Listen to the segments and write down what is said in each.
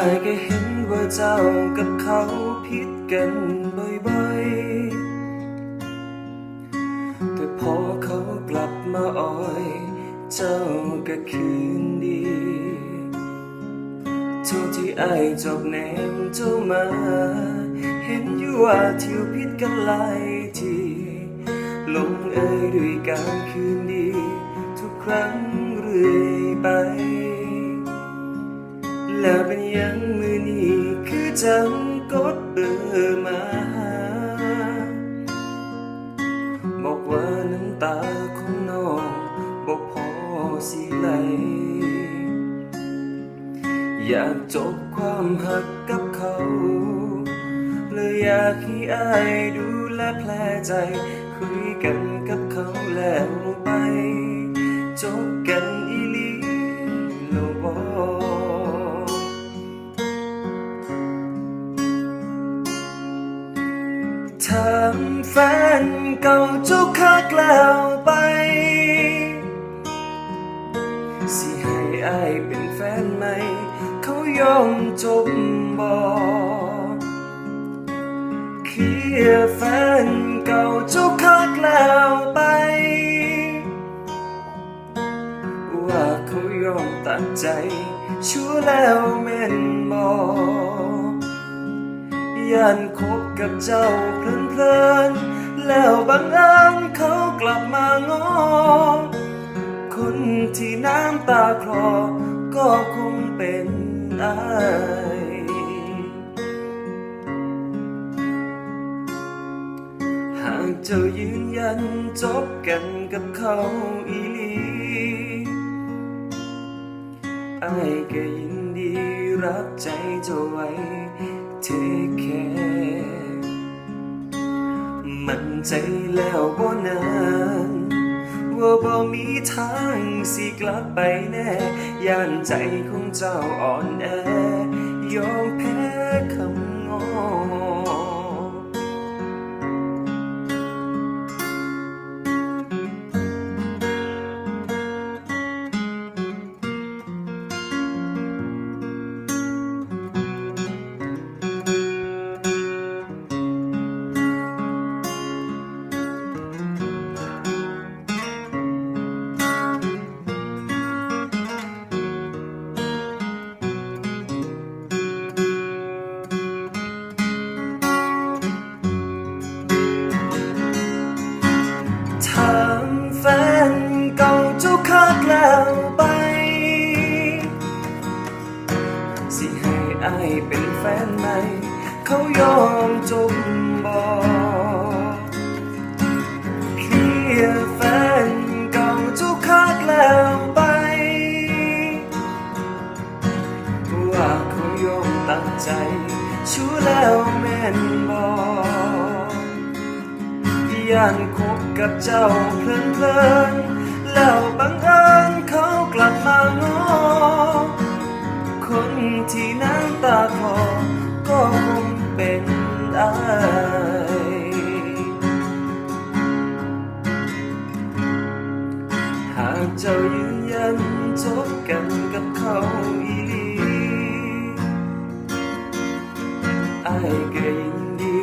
อายก็เห็นว่าเจ้ากับเขาผิดกันบ่อยๆ แต่พอเขากลับมาอ่อย เจ้าก็คืนดีทั้งที่อายจบแนมเจ้ามา เห็นอยู่ว่าเที่ยวผิดกันหลายทีลงเอยด้วยการคืนดี ทุกครั้งเรื่อยไป แล้วเป็นยังมือนี้คือจังกดเบอร์มาหาบอกว่าน้ำตาของน้องบอกพอสิไหล อยากจบความหักกับเขา เลยอยากให้อายดูแลแผลใจ คุยกันกับเขาแล้วไป จบกัน ถามแฟนเก่าเจ้าคักแล้วไป สิให้อายเป็นแฟนใหม่ เขายอมจบบ่เคลียแฟนเก่าเจ้าคักแล้วไป ว่าเขายอมตัดใจชัวแล้วแม่นบ่ ยันคบกับเจ้าเพลินเพลินแล้วบังอิญเขากลับมางอ คนที่น้ำตาคลอ ก็คงเป็นอายหากเจ้ายืนยันจบกันกับเขาอีหลีอายก็ยินดีรับใจเจ้าไว้ เทแค่มันใจแล้วบ่นานว่าบ่มีทางสิกลับไปแน่ย่านใจของเจ้าอ่อนแอยอมแพ้ เขายอมจมบ่เคลียร์แฟนเก่าเจ้าคักแล้วไป ว่าเขายอมตัดใจชัวแล้วแม่นบ่ย่านคบกับเจ้าเพลินเพลินแล้วบังเอิญเขากลับมางอคนที่น้ำตาากเจ้ายืนยันจบกันกับเขาอีหลีอายก็ยินดี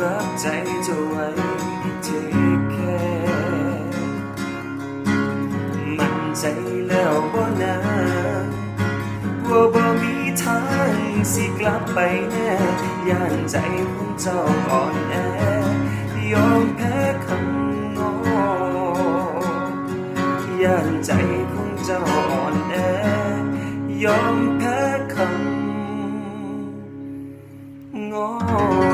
รับใจเจ้าไว้เทคแค่มันใจแล้วบ่นาว่าบ่มีทางสิกลับไปแน่ย่านใจของเจ้าอ่อนแอยอมแพ้ ญานใจของเจ้าอ่อนแอยอมแพ้คำงอ